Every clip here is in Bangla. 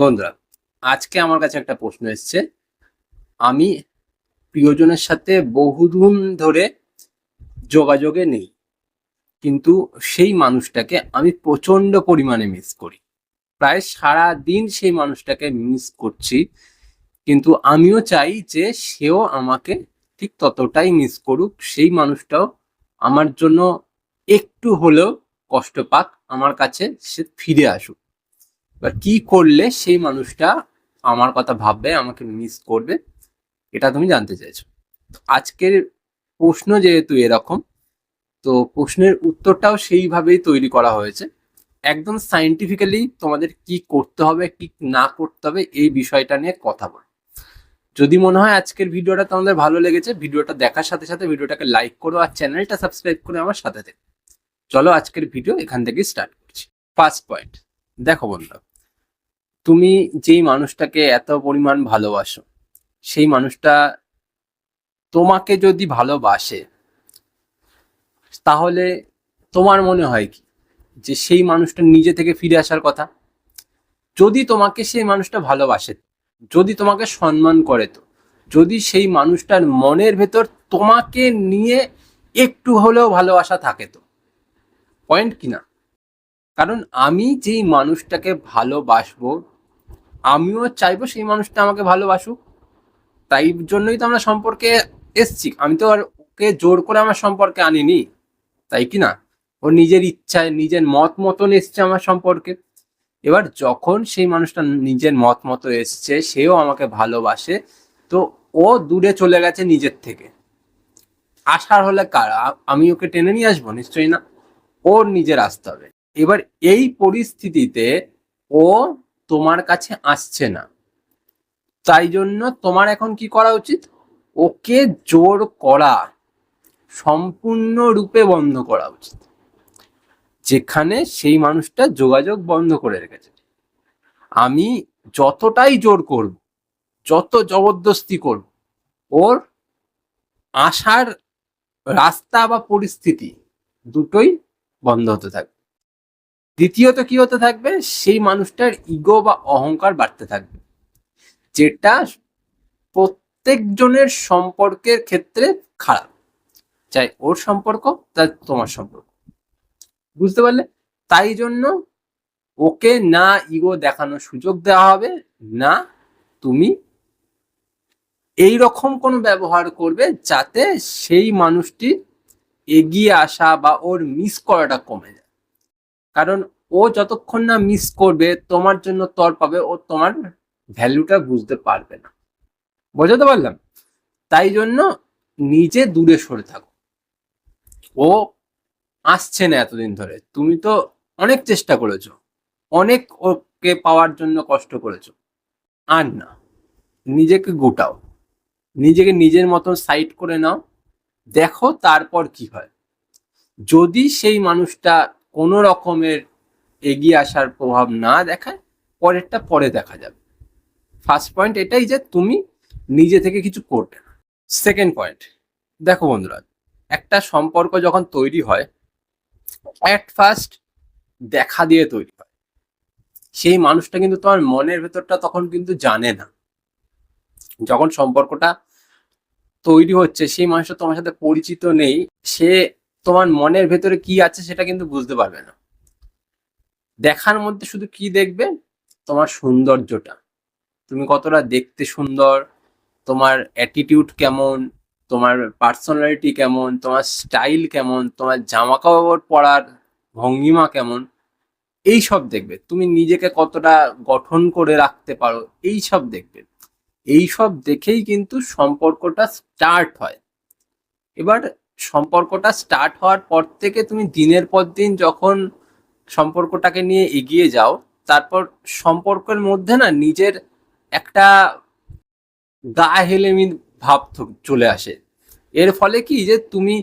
বন্ধুরা, আজকে আমার কাছে একটা প্রশ্ন এসছে। আমি প্রিয়জনের সাথে বহুদিন ধরে যোগাযোগে নেই, কিন্তু সেই মানুষটাকে আমি প্রচণ্ড পরিমাণে মিস করি। প্রায় সারা দিন সেই মানুষটাকে মিস করছি, কিন্তু আমিও চাই যে সেও আমাকে ঠিক ততটাই মিস করুক, সেই মানুষটাও আমার জন্য একটু হলেও কষ্ট পাক আমার কাছে সে ফিরে আসুক। এবার কি করলে সেই মানুষটা আমার কথা ভাববে, আমাকে মিস করবে, এটা তুমি জানতে চাইছো। আজকের প্রশ্ন যেহেতু এরকম, তো প্রশ্নের উত্তরটাও সেইভাবেই তৈরি করা হয়েছে। একদম সাইন্টিফিক্যালি তোমাদের কি করতে হবে, কি না করতে হবে, এই বিষয়টা নিয়ে কথা বল। যদি মনে হয় আজকের ভিডিওটা তোমাদের ভালো লেগেছে, ভিডিওটা দেখার সাথে সাথে ভিডিওটাকে লাইক করো আর চ্যানেলটা সাবস্ক্রাইব করে আমার সাথে থেকে। চলো আজকের ভিডিও এখান থেকে স্টার্ট করছি। ফার্স্ট পয়েন্ট দেখো বন্ধুরা তুমি যেই মানুষটাকে এত পরিমাণ ভালোবাসো, সেই মানুষটা তোমাকে যদি ভালোবাসে, তাহলে তোমার মনে হয় কি? যে সেই মানুষটা নিজে থেকে ফিরে আসার কথা? যদি তোমাকে সেই মানুষটা ভালোবাসে, যদি তোমাকে সম্মান করে তো, যদি সেই মানুষটার মনের ভেতর তোমাকে নিয়ে একটু হলেও ভালোবাসা থাকে তো পয়েন্ট কিনা কারণ আমি যেই মানুষটাকে ভালোবাসবো আমিও চাইব সেই মানুষটা আমাকে ভালোবাসুক। তাই জন্যই তো আমরা সম্পর্কে এসছি। আমি তো আর ওকে জোর করে আমার সম্পর্কে আনিনি। তাই কি না? ও নিজের ইচ্ছায়, নিজের মত মতন এসছে আমার সম্পর্কে। এবার যখন সেই মানুষটা নিজের মত মতো এসছে, সেও আমাকে ভালোবাসে। তো ও দূরে চলে গেছে নিজের থেকে। আসার হলে কার? আমি ওকে টেনে নিয়ে আসব? নিশ্চয়ই না। ওর নিজের আসতে হবে। এবার এই পরিস্থিতিতে ও তোমার কাছে আসছে না। তাই জন্য তোমার এখন কি করা উচিত? ওকে জোর করা সম্পূর্ণরূপে বন্ধ করা উচিত। যেখানে সেই মানুষটা যোগাযোগ বন্ধ করে রেখেছে। আমি যতটাই জোর করব, যত জবরদস্তি করব, ওর আসার রাস্তা বা পরিস্থিতি দুটোই বন্ধ হতে থাকবে। দ্বিতীয়ত কি হতে থাকবে? সেই মানুষটার ইগো বা অহংকার বাড়তে থাকবে। যেটা প্রত্যেকজনের সম্পর্কের ক্ষেত্রে খারাপ। চাই ওর সম্পর্ক তাই তোমার সম্পর্ক। বুঝতে পারলে? তাই জন্য ওকে না ইগো দেখানোর সুযোগ দেওয়া হবে, না তুমি এই রকম কোনো ব্যবহার করবে যাতে সেই মানুষটি এগিয়ে আসা বা ওর মিস করাটা কমে যায়। কারণ ও যতক্ষণ না মিস করবে, তোমার জন্য তর পাবে, ও তোমার ভ্যালুটা বুঝতে পারবে না। বোঝাতে পারলাম? তাই জন্য নিজে দূরে সরে থাকো। ও আসছে না এতদিন ধরে। তুমি তো অনেক চেষ্টা করেছ। অনেক ওকে পাওয়ার জন্য কষ্ট করেছ। আর না, নিজেকে গোটাও। নিজেকে নিজের মতন সাইড করে নাও। দেখো তারপর কি হয়। যদি সেই মানুষটা কোনো রকমের এগিয়ে আসার প্রভাব না দেখায়, পরেরটা পরে দেখা যাবে। ফার্স্ট পয়েন্ট এটাই যে তুমি নিজে থেকে কিছু করবে সেকেন্ড পয়েন্ট দেখো বন্ধুরা, একটা সম্পর্ক যখন তৈরি হয় অ্যাট ফার্স্ট দেখা দিয়ে তৈরি হয়। সেই মানুষটা কিন্তু তোমার মনের ভেতরটা তখন কিন্তু জানে না। যখন সম্পর্কটা তৈরি হচ্ছে, সেই মানুষটা তোমার সাথে পরিচিত নেই, সে তোমার মনের ভেতরে কি আছে সেটা কিন্তু বুঝতে পারবে না। দেখার মধ্যে শুধু কি দেখবে? তোমার সৌন্দর্যটা। তুমি কতটা দেখতে সুন্দর, তোমার অ্যাটিটিউড কেমন, তোমার পার্সোনালিটি কেমন, তোমার স্টাইল কেমন, তোমার জামা কাপড় পরার ভঙ্গিমা কেমন, এই সব দেখবে। তুমি নিজেকে কতটা গঠন করে রাখতে পারো, এই সব দেখবে। এই সব দেখেই কিন্তু সম্পর্কটা স্টার্ট হয়। এবার সম্পর্কটা স্টার্ট হওয়ার পর থেকে তুমি দিনের পর দিন যখন সম্পর্কটাকে নিয়ে এগিয়ে যাও, তারপর সম্পর্কের মধ্যে না নিজের একটা গা হেলেমি ভাব চলে আসে। এর ফলে কি যে তুমি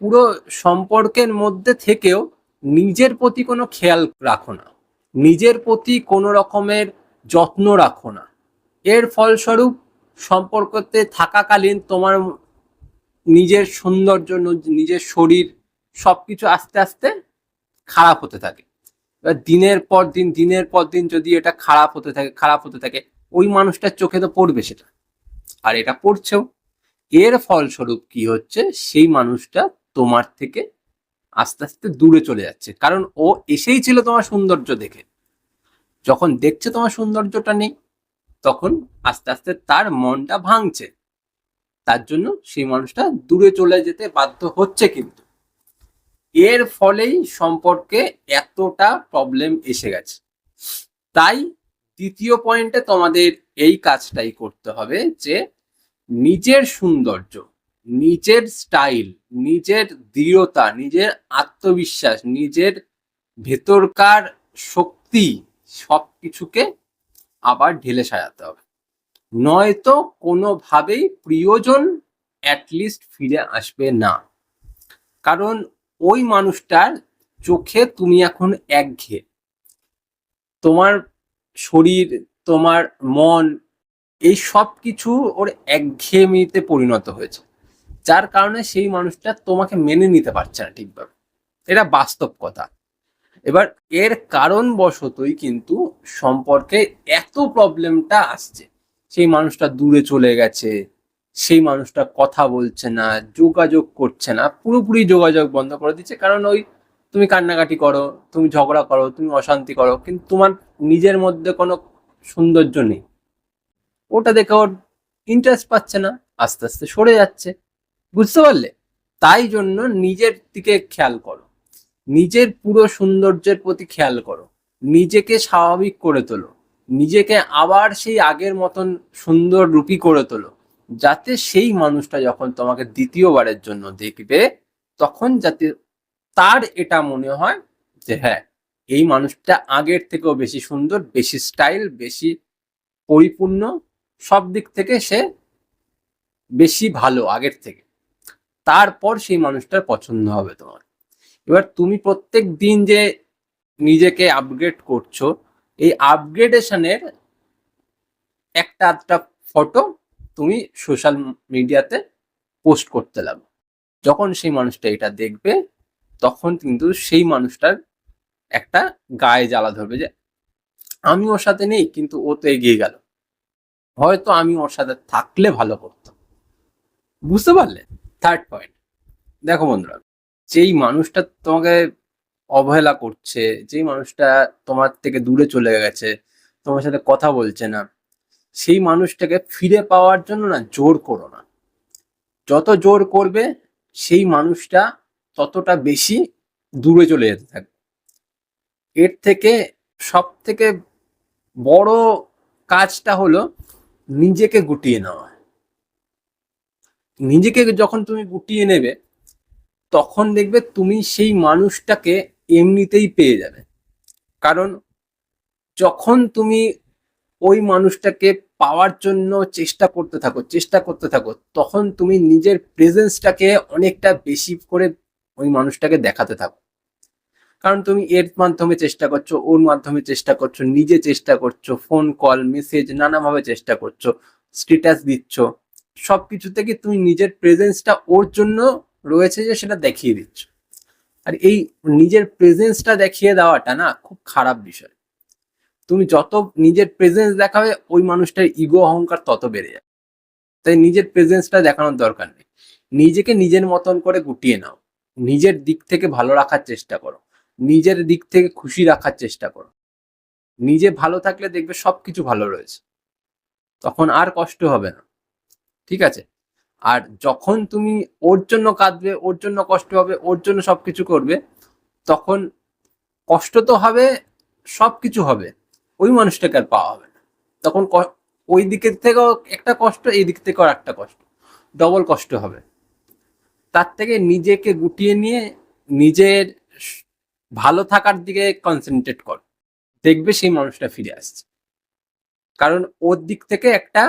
পুরো সম্পর্কের মধ্যে থেকেও নিজের প্রতি কোনো খেয়াল রাখো না। নিজের প্রতি কোনো রকমের যত্ন রাখো না। এর ফলস্বরূপ সম্পর্কতে থাকাকালীন তোমার নিজের সৌন্দর্য, নিজের শরীর সবকিছু আস্তে আস্তে খারাপ হতে থাকে। এবার দিনের পর দিন, দিনের পর দিন যদি এটা খারাপ হতে থাকে, খারাপ হতে থাকে, ওই মানুষটার চোখে তো পড়বে সেটা। আর এটা পড়ছেও। এর ফলস্বরূপ কি হচ্ছে? সেই মানুষটা তোমার থেকে আস্তে আস্তে দূরে চলে যাচ্ছে। কারণ ও এসেই ছিল তোমার সৌন্দর্য দেখে। যখন দেখছে তোমার সৌন্দর্যটা নেই, তখন আস্তে আস্তে তার মনটা ভাঙছে। তার জন্য সেই মানুষটা দূরে চলে যেতে বাধ্য হচ্ছে কিন্তু। এর ফলেই সম্পর্কে এতটা প্রবলেম এসে গেছে। তাই দ্বিতীয় পয়েন্টে তোমাদের এই কাজটাই করতে হবে যে নিজের সৌন্দর্য, নিজের স্টাইল নিজের দৃঢ়তা, নিজের আত্মবিশ্বাস, নিজের ভেতরকার শক্তি সব কিছুকে আবার ঢেলে সাজাতে হবে। নয়তো কোনোভাবেই প্রিয়জন অ্যাটলিস্ট ফিরে আসবে না। কারণ ওই মানুষটার চোখে তুমি এখন একঘেয়ে। তোমার শরীর, তোমার মন, এই সব কিছু ওর একঘেয়েমিতে পরিণত হয়েছে। যার কারণে সেই মানুষটা তোমাকে মেনে নিতে পারছে না ঠিকভাবে। এটা বাস্তব কথা। এবার এর কারণ কারণবশতই কিন্তু সম্পর্কে এত প্রবলেমটা আসছে। সেই মানুষটা দূরে চলে গেছে, সেই মানুষটা কথা বলছে না, যোগাযোগ করছে না, পুরোপুরি যোগাযোগ বন্ধ করে দিচ্ছে। কারণ ওই তুমি কান্নাকাটি করো, তুমি ঝগড়া করো, তুমি অশান্তি করো, কিন্তু তোমার নিজের মধ্যে কোনো সৌন্দর্য নেই। ওটা দেখে ওর ইন্টারেস্ট পাচ্ছে না, আস্তে আস্তে সরে যাচ্ছে। বুঝতে পারলে? তাই জন্য নিজের দিকে খেয়াল করো। নিজের পুরো সৌন্দর্যের প্রতি খেয়াল করো। নিজেকে স্বাভাবিক করে তোলো। নিজেকে আবার সেই আগের মতন সুন্দর রূপী করে তোলো, যাতে সেই মানুষটা যখন তোমাকে দ্বিতীয়বারের জন্য দেখবে, তখন যাতে তার এটা মনে হয় যে হ্যাঁ এই মানুষটা আগের থেকেও বেশি সুন্দর, বেশি স্টাইল, বেশি পরিপূর্ণ, সব দিক থেকে সে বেশি ভালো আগের থেকে। তারপর সেই মানুষটার পছন্দ হবে তোমার। এবার তুমি প্রত্যেক দিন যে নিজেকে আপগ্রেড করছ এই আপগ্রেডেশনের একটা আধটা ফটো তুমি সোশ্যাল মিডিয়াতে পোস্ট করতে লাগো। যখন সেই মানুষটা এটা দেখবে, তখন কিন্তু সেই মানুষটার একটা গায়ে জ্বালা ধরবে যে, আমি ওর সাথে নেই, কিন্তু ও তো এগিয়ে গেল। হয়তো আমি ওর সাথে থাকলে ভালো করতাম বুঝতে পারলে? থার্ড পয়েন্ট দেখো বন্ধুরা, যেই মানুষটা তোমাকে অবহেলা করছে, যেই মানুষটা তোমার থেকে দূরে চলে গেছে, তোমার সাথে কথা বলছে না, সেই মানুষটাকে ফিরে পাওয়ার জন্য না জোর করো না। যত জোর করবে, সেই মানুষটা ততটা বেশি দূরে চলে যেতে থাকবে। এর থেকে সব থেকে বড় কাজটা হলো নিজেকে গুটিয়ে নেওয়া। নিজেকে যখন তুমি গুটিয়ে নেবে, তখন দেখবে তুমি সেই মানুষটাকে এমনিতেই পেয়ে যাবে। কারণ যখন তুমি ওই মানুষটাকে পাওয়ার জন্য চেষ্টা করতে থাকো, চেষ্টা করতে থাকো, তখন তুমি নিজের প্রেজেন্সটাকে অনেকটা বেশি করে ওই মানুষটাকে দেখাতে থাকো। কারণ তুমি এর মাধ্যমে চেষ্টা করছ, ওর মাধ্যমে চেষ্টা করছ, নিজে চেষ্টা করছ ফোন কল মেসেজ নানাভাবে চেষ্টা করছ স্ট্যাটাস দিচ্ছ সব কিছু থেকে তুমি নিজের প্রেজেন্সটা ওর জন্য রয়েছে যে সেটা দেখিয়ে দিচ্ছ? আর এই নিজের প্রেজেন্সটা দেখিয়ে দেওয়াটা না খুব খারাপ বিষয়। তুমি যত নিজের প্রেজেন্স দেখাবে, ওই মানুষটার ইগো অহংকার তত বেড়ে যাবে। তাই নিজের প্রেজেন্সটা দেখানোর দরকার নেই। নিজেকে নিজের মতন করে গুটিয়ে নাও। নিজের দিক থেকে ভালো রাখার চেষ্টা করো। নিজের দিক থেকে খুশি রাখার চেষ্টা করো। নিজে ভালো থাকলে দেখবে সবকিছু ভালো রয়েছে। তখন আর কষ্ট হবে না। ঠিক আছে? আর যখন তুমি ওর জন্য কাঁদবে, ওর জন্য কষ্ট হবে, ওর জন্য সবকিছু করবে, তখন কষ্ট তো হবে, সবকিছু হবে। ওই মানুষটাকে আর পাওয়া হবে না। তখন ওই দিকের থেকেও একটা কষ্ট, এই দিক থেকেও একটা কষ্ট। ডবল কষ্ট হবে। তার থেকে নিজেকে গুটিয়ে নিয়ে নিজের ভালো থাকার দিকে কনসেন্ট্রেট কর। দেখবে সেই মানুষটা ফিরে আসছে। কারণ ওর দিক থেকে একটা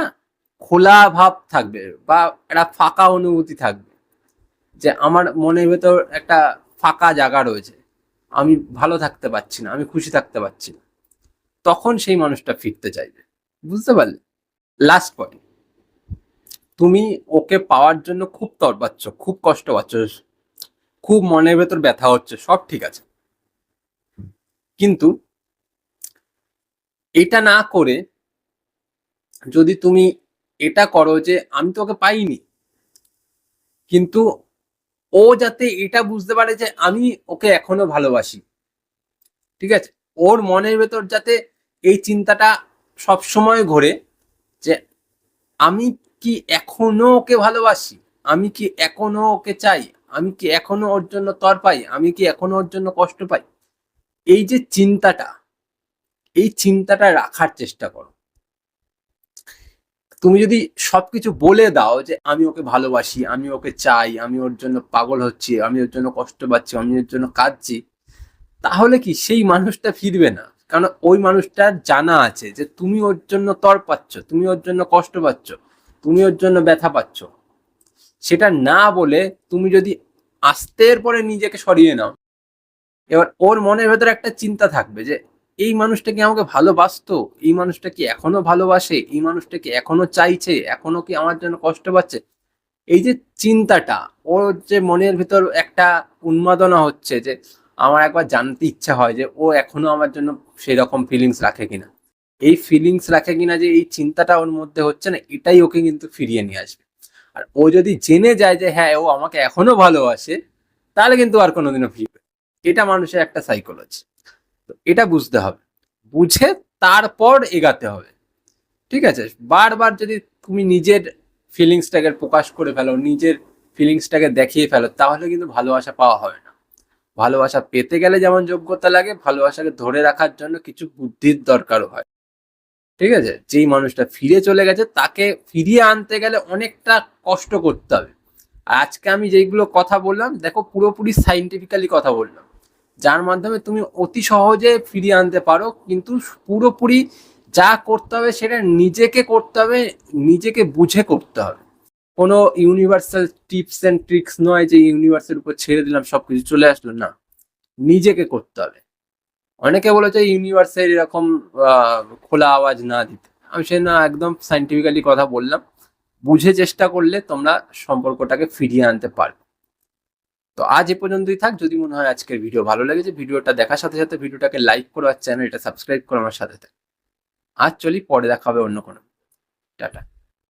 খোলা ভাব থাকবে বা একটা ফাঁকা অনুভূতি থাকবে। যে আমার মনের ভেতর একটা ফাঁকা জায়গা রয়েছে। আমি ভালো থাকতে পারছি না, আমি খুশি থাকতে পারছি না। তখন সেই মানুষটা ফিরতে চাইবে। বুঝতে পারলে? লাস্ট পয়েন্ট তুমি ওকে পাওয়ার জন্য খুব তরপাচ্ছ খুব কষ্ট পাচ্ছ, খুব মনের ভেতর ব্যথা হচ্ছে, সব ঠিক আছে। কিন্তু এটা না করে যদি তুমি এটা করো যে আমি তোকে পাইনি। কিন্তু ও যাতে এটা বুঝতে পারে যে আমি ওকে এখনও ভালোবাসি। ঠিক আছে? ওর মনের ভেতর যাতে এই চিন্তাটা সব সময় ঘোরে যে আমি কি এখনও ওকে ভালোবাসি? আমি কি এখনও ওকে চাই? আমি কি এখনও ওর জন্য তর পাই? আমি কি এখনও ওর জন্য কষ্ট পাই? এই যে চিন্তাটা, এই চিন্তাটা রাখার চেষ্টা করো। তুমি যদি সবকিছু বলে দাও যে আমি ওকে ভালোবাসি, আমি ওকে চাই, আমি ওর জন্য পাগল হচ্ছি, আমি ওর জন্য কষ্ট পাচ্ছি, আমি ওর জন্য কাঁদছি, তাহলে কি সেই মানুষটা ফিরবে না? কারণ ওই মানুষটার জানা আছে যে তুমি ওর জন্য তর পাচ্ছ, তুমি ওর জন্য কষ্ট পাচ্ছ, তুমি ওর জন্য ব্যথা পাচ্ছ। সেটা না বলে তুমি যদি আস্তের পরে নিজেকে সরিয়ে নাও, এবার ওর মনের ভেতরে একটা চিন্তা থাকবে যে এই মানুষটা কি আমাকে ভালোবাসতো, এই মানুষটা কি এখনও ভালোবাসে, এই মানুষটা কি এখনও চাইছে, এখনও কি আমার জন্য কষ্ট পাচ্ছে? এই যে চিন্তাটা, ওর যে মনের ভিতর একটা উন্মাদনা হচ্ছে যে, আমার একবার জানতে ইচ্ছা হয় যে, ও এখনও আমার জন্য সেই রকম ফিলিংস রাখে কিনা। এই ফিলিংস রাখে কিনা যে, এই চিন্তাটা ওর মধ্যে হচ্ছে না, এটাই ওকে কিন্তু ফিরিয়ে নিয়ে আসবে। আর ও যদি জেনে যায় যে হ্যাঁ ও আমাকে এখনও ভালোবাসে, তাহলে কিন্তু আর কোনোদিনও ফিরবে এটা মানুষের একটা সাইকোলজি এটা বুঝতে হবে। বুঝে তারপর এগাতে হবে। ঠিক আছে? বারবার যদি তুমি নিজের ফিলিংসটাকে প্রকাশ করে ফেলো, নিজের ফিলিংসটাকে দেখিয়ে ফেলো, তাহলে কিন্তু ভালোবাসা পাওয়া হবে না। ভালোবাসা পেতে গেলে যেমন যোগ্যতা লাগে, ভালোবাসাকে ধরে রাখার জন্য কিছু বুদ্ধির দরকারও হয়। ঠিক আছে? যেই মানুষটা ফিরে চলে গেছে, তাকে ফিরিয়ে আনতে গেলে অনেকটা কষ্ট করতে হবে। আজকে আমি যেইগুলো কথা বললাম, দেখো পুরোপুরি সাইন্টিফিক্যালি কথা বললাম। যার মাধ্যমে তুমি অতি সহজে ফিরিয়ে আনতে পারো, কিন্তু পুরোপুরি যা করতে হবে সেটা নিজেকে করতে হবে, নিজেকে বুঝে করতে হবে। কোনো ইউনিভার্সাল টিপস অ্যান্ড ট্রিক্স নয় যে ইউনিভার্সের উপর ছেড়ে দিলাম সব কিছু চলে আসলো, না। নিজেকে করতে হবে। অনেকে বলেছে ইউনিভার্সের এরকম খোলা আওয়াজ না দিতে। আমি সে না একদম সাইন্টিফিক্যালি কথা বললাম। বুঝে চেষ্টা করলে তোমরা সম্পর্কটাকে ফিরিয়ে আনতে পারবে। তো আজ এ পর্যন্তই থাক। যদি মনে হয় আজকের ভিডিও ভালো লেগেছে, ভিডিওটা দেখার সাথে সাথে ভিডিওটাকে লাইক করো আর চ্যানেলটা সাবস্ক্রাইব করো আমার সাথে। আজ চলি, পরে দেখা হবে অন্য কোনো। টাটা।